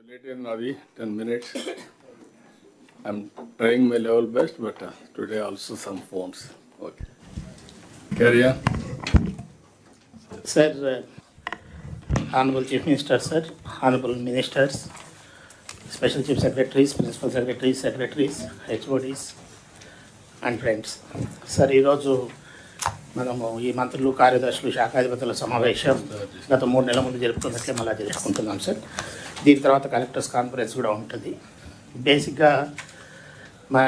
Late అయింది ten minutes I'm trying my level best but today also some phones okay carry sir honourable chief minister sir honourable ministers special chief secretaries principal secretaries secretaries HODs and friends sir ఈరోజు మనము ఈ మంత్రులు కార్యదర్శులు శాఖాధిపతుల సమావేశం గత మూడు నెలల ముందు జరుపుకున్నట్లే మళ్ళీ తెలుసుకుంటున్నాం సార్ దీని తర్వాత కలెక్టర్స్ కాన్ఫరెన్స్ కూడా ఉంటుంది. బేసిక్గా మా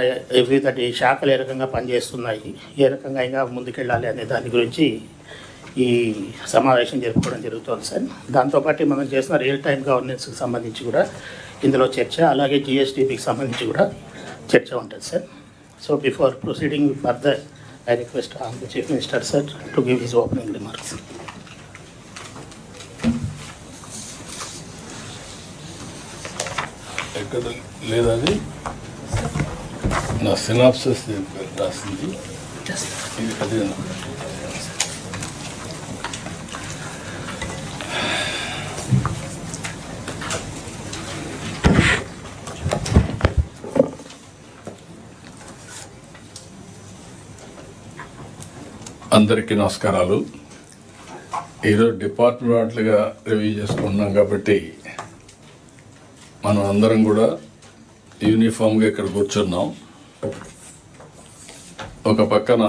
వివిధ శాఖలు ఏ రకంగా పనిచేస్తున్నాయి ఏ రకంగా ఇంకా ముందుకెళ్ళాలి అనే దాని గురించి ఈ సమావేశం జరుపుకోవడం జరుగుతుంది సార్. దాంతోపాటు మనం చేసిన రియల్ టైం గవర్నెన్స్కి సంబంధించి కూడా ఇందులో చర్చ అలాగే జిఎస్టీపీకి సంబంధించి కూడా చర్చ ఉంటుంది sir. So before proceeding further I request on the chief minister sir to give his opening remarks ఎక్కడ లేదని నా సినాప్సస్ రాసింది. ఇది అదే అందరికీ నమస్కారాలు. ఈరోజు డిపార్ట్మెంట్లుగా రివ్యూ చేసుకుంటున్నాం కాబట్టి మనం అందరం కూడా యూనిఫామ్గా ఇక్కడ కూర్చున్నాం. ఒక పక్కన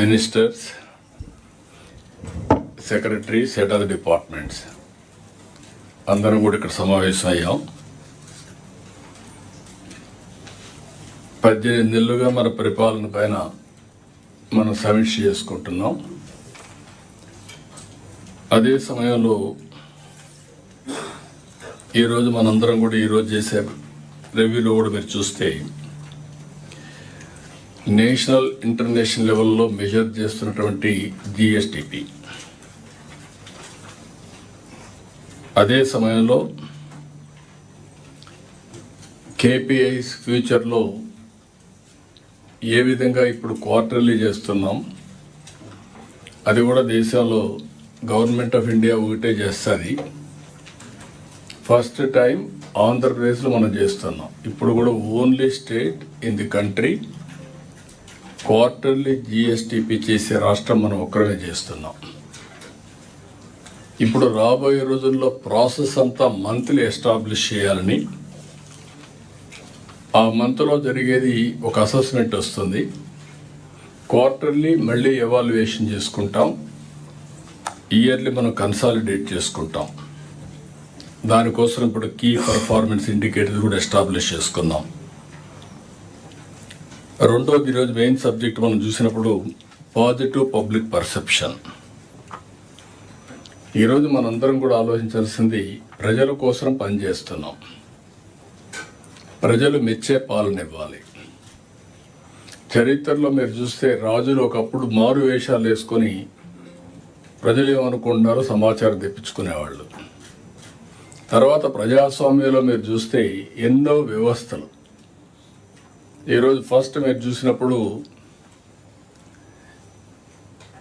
ministers secretaries head of departments. అందరం కూడా ఇక్కడ సమావేశం అయ్యాం పద్దెనిమిది నెలలుగా మన పరిపాలన పైన మనం సమీక్ష చేసుకుంటున్నాం. అదే సమయంలో ఈరోజు మనందరం కూడా ఈరోజు చేసే రివ్యూలో కూడా మీరు చూస్తే నేషనల్ ఇంటర్నేషనల్ లెవెల్లో మెజర్ చేస్తున్నటువంటి జిఎస్టిపి. అదే సమయంలో కేపీఐస్ ఫ్యూచర్లో ఏ విధంగా ఇప్పుడు క్వార్టర్లీ చేస్తున్నాం అది కూడా దేశంలో గవర్నమెంట్ ఆఫ్ ఇండియా ఒకటే చేస్తుంది. ఫస్ట్ టైం ఆంధ్రప్రదేశ్లో మనం చేస్తున్నాం. ఇప్పుడు కూడా only state in the country quarterly GSDP చేసే రాష్ట్రం మనం ఒక్కరమే చేస్తున్నాం. ఇప్పుడు రాబోయే రోజుల్లో ప్రాసెస్ అంతా మంత్లీ ఎస్టాబ్లిష్ చేయాలని ఆ మంత్లో జరిగేది ఒక అసెస్మెంట్ వస్తుంది. క్వార్టర్లీ మళ్ళీ ఎవాల్యుయేషన్ చేసుకుంటాం. ఇయర్లీ మనం కన్సాలిడేట్ చేసుకుంటాం. దానికోసం ఇప్పుడు కీ పర్ఫార్మెన్స్ ఇండికేటర్స్ కూడా ఎస్టాబ్లిష్ చేసుకుందాం. రెండోది ఈరోజు మెయిన్ సబ్జెక్ట్ మనం చూసినప్పుడు పాజిటివ్ పబ్లిక్ పర్సెప్షన్ ఈరోజు మనందరం కూడా ఆలోచించాల్సింది ప్రజల కోసం పనిచేస్తున్నాం. ప్రజలు మెచ్చే పాలన ఇవ్వాలి చరిత్రలో మీరు చూస్తే రాజులు ఒకప్పుడు మారు వేషాలు వేసుకొని ప్రజలు ఏమనుకుంటున్నారో సమాచారం తెప్పించుకునేవాళ్ళు. తర్వాత ప్రజాస్వామ్యంలో మీరు చూస్తే ఎన్నో వ్యవస్థలు. ఈరోజు ఫస్ట్ మీరు చూసినప్పుడు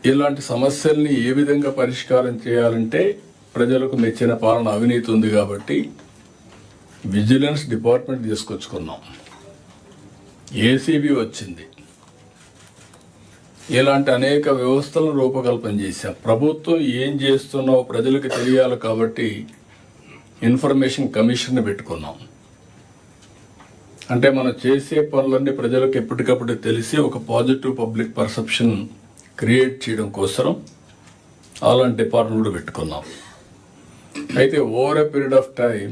ఇలాంటి సమస్యల్ని ఏ విధంగా పరిష్కారం చేయాలంటే ప్రజలకు మెచ్చిన పాలన అవినీతి ఉంది కాబట్టి విజిలెన్స్ డిపార్ట్మెంట్ తీసుకొచ్చుకున్నాం. ఏసీబీ వచ్చింది. ఇలాంటి అనేక వ్యవస్థలను రూపకల్పన చేశాం. ప్రభుత్వం ఏం చేస్తున్నావు ప్రజలకు తెలియాలి కాబట్టి ఇన్ఫర్మేషన్ కమిషన్ పెట్టుకున్నాం. అంటే మనం చేసే పనులన్నీ ప్రజలకు ఎప్పటికప్పుడు తెలిసి ఒక పాజిటివ్ పబ్లిక్ పర్సెప్షన్ క్రియేట్ చేయడం కోసం అలాంటి డిపార్ట్మెంట్ కూడా పెట్టుకున్నాం. అయితే over a period of time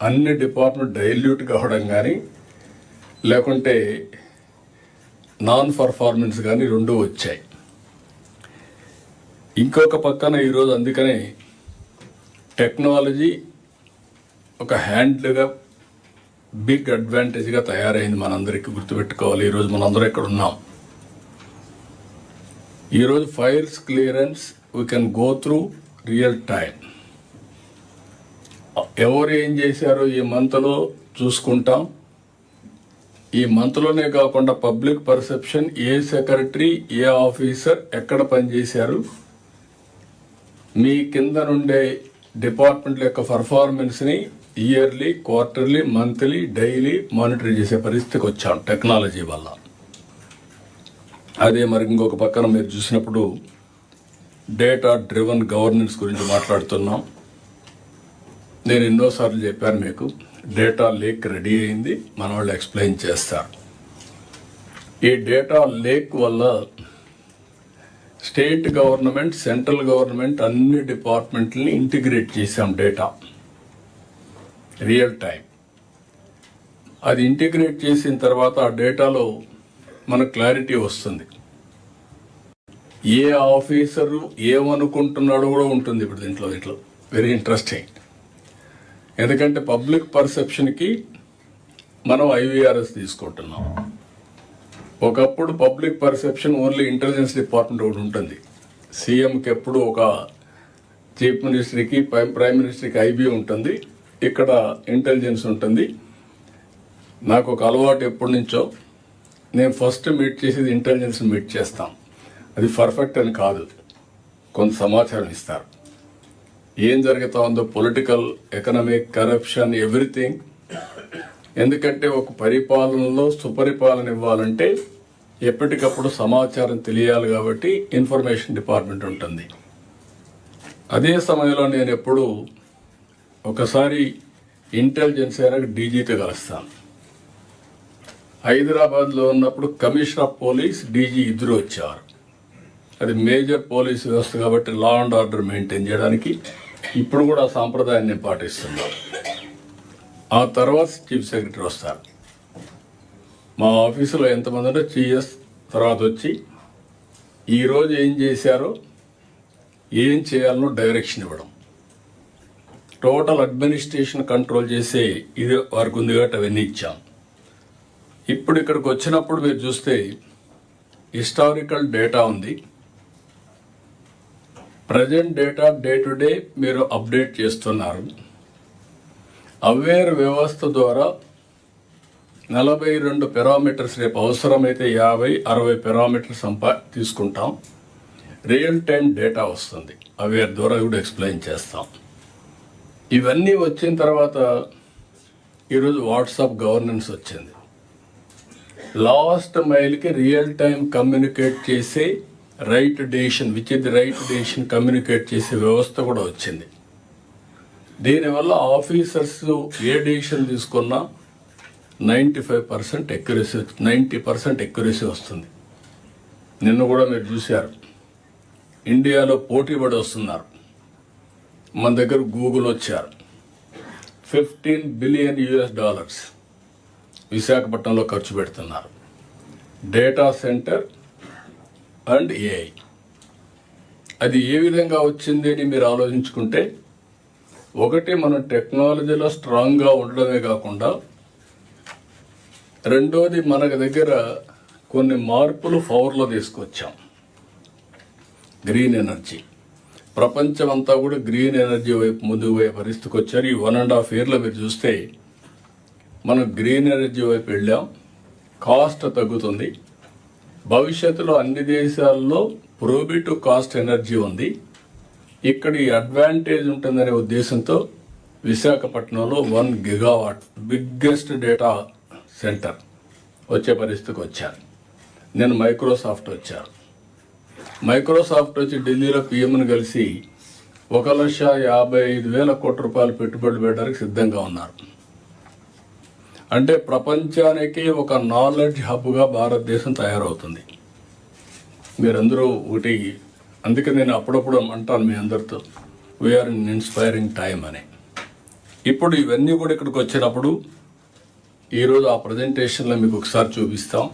అన్ని డిపార్ట్మెంట్ డైల్యూట్ కావడం కానీ లేకుంటే నాన్ పర్ఫార్మెన్స్ కానీ రెండూ వచ్చాయి. ఇంకొక పక్కన ఈరోజు అందుకనే టెక్నాలజీ ఒక హ్యాండ్లుగా బిగ్ అడ్వాంటేజ్గా తయారైంది మనందరికీ గుర్తుపెట్టుకోవాలి. ఈరోజు మనందరం ఇక్కడ ఉన్నాం. ఈరోజు files clearance we can go through real time ఎవరు ఏం చేశారో ఈ మంత్లో చూసుకుంటాం. ఈ మంత్లోనే కాకుండా పబ్లిక్ పర్సెప్షన్ ఏ సెక్రటరీ ఏ ఆఫీసర్ ఎక్కడ పనిచేశారు మీ కింద నుండే డిపార్ట్మెంట్ల యొక్క పర్ఫార్మెన్స్ని yearly quarterly monthly daily monitor చేసే పరిస్థితికి వచ్చాం టెక్నాలజీ వల్ల. అదే మరి ఇంకొక పక్కన మీరు చూసినప్పుడు డేటా డ్రివన్ గవర్నెన్స్ గురించి మాట్లాడుతున్నాం. నేను ఎన్నోసార్లు చెప్పాను మీకు డేటా లేక్ రెడీ అయింది మన వాళ్ళు ఎక్స్ప్లెయిన్ చేస్తారు. ఈ డేటా లేక్ వల్ల స్టేట్ గవర్నమెంట్ సెంట్రల్ గవర్నమెంట్ అన్ని డిపార్ట్మెంట్లని ఇంటిగ్రేట్ చేసాం డేటా. రియల్ టైం అది ఇంటిగ్రేట్ చేసిన తర్వాత ఆ డేటాలో మనకు క్లారిటీ వస్తుంది. ఏ ఆఫీసరు ఏమనుకుంటున్నాడో కూడా ఉంటుంది ఇప్పుడు దీంట్లో దీంట్లో. వెరీ ఇంట్రెస్టింగ్ ఎందుకంటే పబ్లిక్ పర్సెప్షన్కి మనం ఐవీఆర్ఎస్ తీసుకుంటున్నాం. ఒకప్పుడు public perception only intelligence department ఒకటి ఉంటుంది. సీఎంకి ఎప్పుడు ఒక చీఫ్ మినిస్టర్కి ప్రైమ్ మినిస్టర్కి ఐబీ ఉంటుంది. ఇక్కడ ఇంటెలిజెన్స్ ఉంటుంది. నాకు ఒక అలవాటు ఎప్పటి నుంచో నేను ఫస్ట్ మీట్ చేసేది ఇంటెలిజెన్స్ మీట్ చేస్తాం. అది పర్ఫెక్ట్ అని కాదు. కొంత సమాచారం ఇస్తారు. ఏం జరుగుతా ఉందో పొలిటికల్ ఎకనామిక్ కరప్షన్ ఎవ్రీథింగ్ ఎందుకంటే ఒక పరిపాలనలో సుపరిపాలన ఇవ్వాలంటే ఎప్పటికప్పుడు సమాచారం తెలియాలి కాబట్టి ఇన్ఫర్మేషన్ డిపార్ట్మెంట్ ఉంటుంది. అదే సమయంలో నేను ఎప్పుడు ఒకసారి ఇంటెలిజెన్స్ అయినా డీజీతో కలుస్తాను. హైదరాబాద్లో ఉన్నప్పుడు కమిషనర్ ఆఫ్ పోలీస్ డీజీ ఇద్దరు వచ్చారు. అది మేజర్ పోలీస్ వ్యవస్థ కాబట్టి లా అండ్ ఆర్డర్ మెయింటైన్ చేయడానికి ఇప్పుడు కూడా ఆ సాంప్రదాయాన్ని నేను ఆ తర్వాత చీఫ్ సెక్రటరీ వస్తారు. మా ఆఫీసులో ఎంతమంది ఉంటే చీఎస్ తర్వాత వచ్చి ఈరోజు ఏం చేశారో ఏం చేయాలనో డైరెక్షన్ ఇవ్వడం. టోటల్ అడ్మినిస్ట్రేషన్ కంట్రోల్ చేసే ఇది వారికి ఉంది కాబట్టి అవన్నీ ఇచ్చాం. ఇప్పుడు ఇక్కడికి వచ్చినప్పుడు మీరు చూస్తే హిస్టారికల్ డేటా ఉంది. Present data day to day మీరు అప్డేట్ చేస్తున్నారు. అవేర్ వ్యవస్థ ద్వారా నలభై రెండు పెరామీటర్స్ రేపు అవసరమైతే యాభై అరవై పెరామీటర్స్ సంపా తీసుకుంటాం. రియల్ టైం డేటా వస్తుంది. అవేర్ ద్వారా కూడా ఎక్స్ప్లెయిన్ చేస్తాం. ఇవన్నీ వచ్చిన తర్వాత ఈరోజు వాట్సాప్ గవర్నెన్స్ వచ్చింది. లాస్ట్ మైల్కి రియల్ టైం కమ్యూనికేట్ చేసే రైట్ డేషన్ విచ్ ది రైట్ డేషన్ కమ్యూనికేట్ చేసే వ్యవస్థ కూడా వచ్చింది. దీనివల్ల ఆఫీసర్స్ ఏ డిసిషన్ తీసుకున్నా ninety five percent accuracy ninety percent accuracy వస్తుంది. నిన్న కూడా మీరు చూశారు. ఇండియాలో పోటీ పడి వస్తున్నారు. మన దగ్గర గూగుల్ వచ్చారు. ఫిఫ్టీన్ బిలియన్ యుఎస్ డాలర్స్ విశాఖపట్నంలో ఖర్చు పెడుతున్నారు. Data centre and AI. అది ఏ విధంగా వచ్చింది అని మీరు ఆలోచించుకుంటే ఒకటి మనం టెక్నాలజీలో స్ట్రాంగ్గా ఉండడమే కాకుండా రెండోది మనకు దగ్గర కొన్ని మార్పులు పవర్లో తీసుకొచ్చాం. Green energy. ప్రపంచం అంతా కూడా గ్రీన్ ఎనర్జీ వైపు ముందుకు పోయే పరిస్థితికి వచ్చారు. ఈ వన్ అండ్ హాఫ్ ఇయర్లో మీరు చూస్తే మనం గ్రీన్ ఎనర్జీ వైపు వెళ్ళాం. కాస్ట్ తగ్గుతుంది. భవిష్యత్తులో అన్ని దేశాల్లో ప్రోబిటివ్ కాస్ట్ ఎనర్జీ ఉంది. ఇక్కడ ఈ అడ్వాంటేజ్ ఉంటుందనే ఉద్దేశంతో విశాఖపట్నంలో one gigawatt biggest data centre వచ్చే పరిస్థితికి వచ్చారు. నేను మైక్రోసాఫ్ట్ వచ్చాను. మైక్రోసాఫ్ట్ వచ్చి ఢిల్లీలో పిఎంను కలిసి ఒక లక్ష యాభై ఐదు వేల కోట్ల రూపాయలు పెట్టుబడులు పెట్టడానికి సిద్ధంగా ఉన్నారు. అంటే ప్రపంచానికి ఒక నాలెడ్జ్ హబ్గా భారతదేశం తయారవుతుంది. మీరందరూ ఒకటి అందుకే నేను అప్పుడప్పుడు అంటాను మీ అందరితో వీఆర్ ఇన్ ఇన్స్పైరింగ్ టైం అని. ఇప్పుడు ఇవన్నీ కూడా ఇక్కడికి వచ్చినప్పుడు ఈరోజు ఆ ప్రజెంటేషన్లో మీకు ఒకసారి చూపిస్తాం.